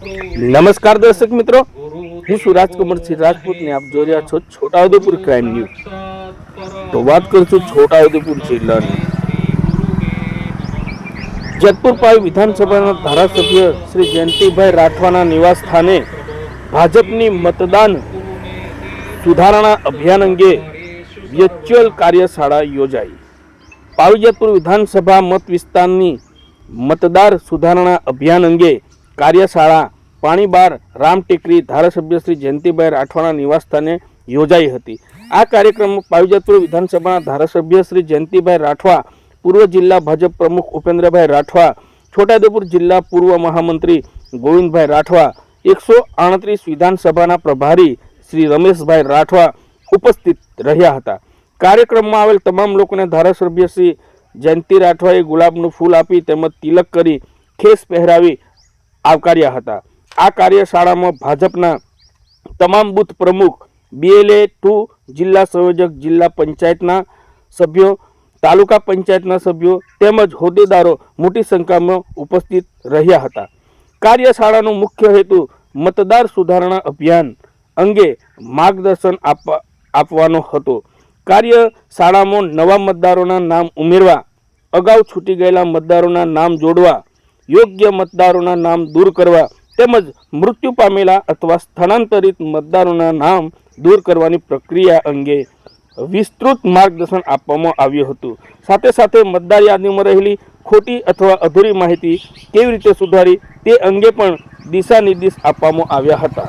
નમસ્કાર દર્શક મિત્રો, હું છું રાજપૂત ને આપ જોઈ રહ્યા છો છોટાઉદેપુર ક્રાઇમ ન્યૂઝ તો વાત કરીશું છોટાઉદેપુર જિલ્લાની. જેતપુર પાવી વિધાનસભાના ધારાસભ્ય શ્રી જયંતિભાઈ રાઠવાના નિવાસ સ્થાને ભાજપની મતદાન સુધારણા અભિયાન અંગે વર્ચ્યુઅલ કાર્યશાળા યોજાઈ. પાવીજતપુર વિધાનસભા મત વિસ્તારની મતદાર સુધારણા અભિયાન અંગે કાર્યશાળા પાણીબાર રામ ટેકરી ધારાસભ્ય શ્રી જયંતિભાઈ રાઠવાના નિવાસસ્થાને યોજાઈ હતી. આ કાર્યક્રમમાં પાવીજતપુર વિધાનસભાના ધારાસભ્ય શ્રી જયંતિભાઈ રાઠવા, પૂર્વ જિલ્લા ભાજપ પ્રમુખ ઉપેન્દ્રભાઈ રાઠવા, છોટાઉદેપુર જિલ્લા પૂર્વ મહામંત્રી ગોવિંદભાઈ રાઠવા, એકસો આડત્રીસ વિધાનસભાના પ્રભારી શ્રી રમેશભાઈ રાઠવા ઉપસ્થિત રહ્યા હતા. કાર્યક્રમમાં આવેલ તમામ લોકોને ધારાસભ્ય શ્રી જયંતિ રાઠવાએ ગુલાબનું ફૂલ આપી તેમજ તિલક કરી ખેસ પહેરાવી આવકાર્યા હતા. આ કાર્યશાળામાં ભાજપના તમામ બૂથ પ્રમુખ બીએલએ ટુ જિલ્લા સંયોજક, જિલ્લા પંચાયતના સભ્યો, તાલુકા પંચાયતના સભ્યો તેમજ હોદ્દેદારો મોટી સંખ્યામાં ઉપસ્થિત રહ્યા હતા. કાર્યશાળાનો મુખ્ય હેતુ મતદાર સુધારણા અભિયાન અંગે માર્ગદર્શન આપવા, આપવાનો હતો. કાર્યશાળામાં નવા મતદારોના નામ ઉમેરવા, અગાઉ છૂટી ગયેલા મતદારોના નામ જોડવા યોગ્ય મતદારોના નામ દૂર કરવા તેમજ મૃત્યુ પામેલા અથવા સ્થળાંતરિત મતદારોના નામ દૂર કરવાની પ્રક્રિયા અંગે વિસ્તૃત માર્ગદર્શન આપવામાં આવ્યું હતું. સાથે સાથે મતદાર યાદીમાં રહેલી ખોટી અથવા અધૂરી માહિતી કેવી રીતે સુધારી તે અંગે પણ દિશા નિર્દેશ આપવામાં આવ્યા હતા.